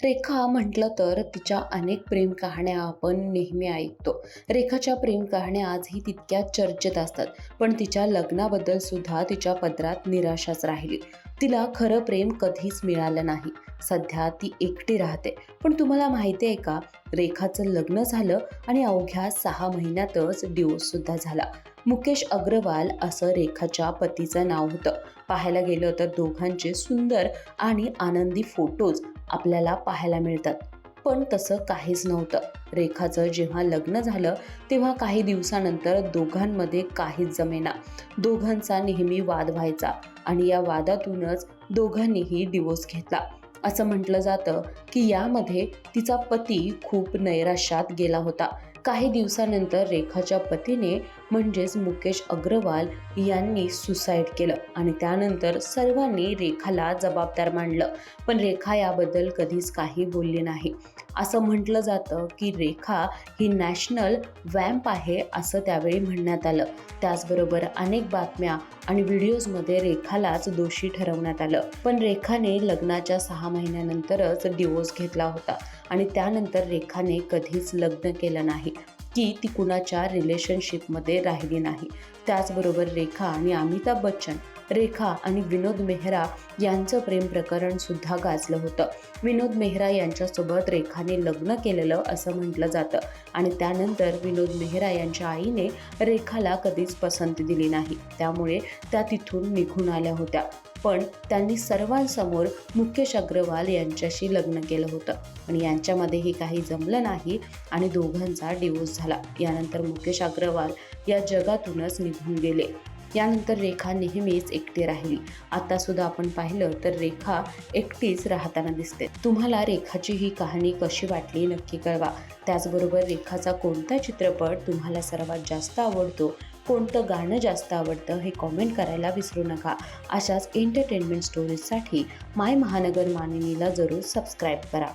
रेखा म्हटलं तर तिच्या अनेक प्रेम कहाण्या आपण नेहमी ऐकतो. रेखाच्या प्रेम कहाण्या आजही तितक्या चर्चेत असतात पण तिच्या लग्नाबद्दल सुद्धा तिच्या पदरात निराशाच राहिली. तिला खरं प्रेम कधीच मिळालं नाही. सध्या ती एकटी राहते. पण तुम्हाला माहिती आहे का रेखाचं लग्न झालं आणि अवघ्या सहा महिन्यातच डिवोर्स सुद्धा झाला. मुकेश अग्रवाल असं रेखाच्या पतीचं नाव होतं. पाहायला गेलं तर दोघांचे सुंदर आणि आनंदी फोटोज आपल्याला पाहायला मिळतात. पण तसं काहीच नव्हतं. रेखाचं जेव्हा लग्न झालं तेव्हा काही दिवसानंतर दोघांमध्ये काहीच जमेना. दोघांचा नेहमी वाद व्हायचा आणि या वादातूनच दोघांनीही दिवस घेतला. असं म्हटलं जातं की यामध्ये तिचा पती खूप नैराश्यात गेला होता. काही दिवसानंतर रेखाच्या पतीने म्हणजेच मुकेश अग्रवाल यांनी सुसाईड केलं आणि त्यानंतर सर्वांनी रेखाला जबाबदार मानलं पण रेखा याबद्दल कधीच काही बोलली नाही. असं म्हटलं जातं की रेखा ही नॅशनल वॅम्प आहे असं त्यावेळी म्हणण्यात आलं. त्याचबरोबर अनेक बातम्या आणि व्हिडिओजमध्ये रेखालाच दोषी ठरवण्यात आलं. पण रेखाने लग्नाच्या सहा महिन्यानंतरच डिवोर्स घेतला होता आणि त्यानंतर रेखाने कधीच लग्न केलं नाही. की ती कुणाच्या रिलेशनशिपमध्ये राहिली नाही. त्याचबरोबर रेखा आणि अमिताभ बच्चन रेखा आणि विनोद मेहरा यांचं प्रेम प्रकरण सुद्धा गाजलं होतं. विनोद मेहरा यांच्यासोबत रेखाने लग्न केलेलं असं म्हटलं जातं आणि त्यानंतर विनोद मेहरा यांच्या आईने रेखाला कधीच पसंती दिली नाही. त्यामुळे त्या तिथून निघून आल्या होत्या. पण त्यांनी सर्वांसमोर मुकेश अग्रवाल यांच्याशी लग्न केलं होतं. आणि यांच्यामध्येही काही जमलं नाही आणि दोघांचा डिवोर्स झाला. यानंतर मुकेश अग्रवाल या जगातूनच निघून गेले. यानंतर रेखा नेहमीच एकटी राहिली. आता सुद्धा आपण पाहिलं तर रेखा एकटीच राहताना दिसते. तुम्हाला रेखाची ही कहाणी कशी वाटली नक्की कळवा. त्याचबरोबर रेखाचा कोणता चित्रपट तुम्हाला सर्वात जास्त आवडतो? कोणतं गाणं जास्त आवडतं? हे कॉमेंट करायला विसरू नका. अशाच एंटरटेनमेंट स्टोरीजसाठी माय महानगर मानिनीला जरूर सबस्क्राईब करा.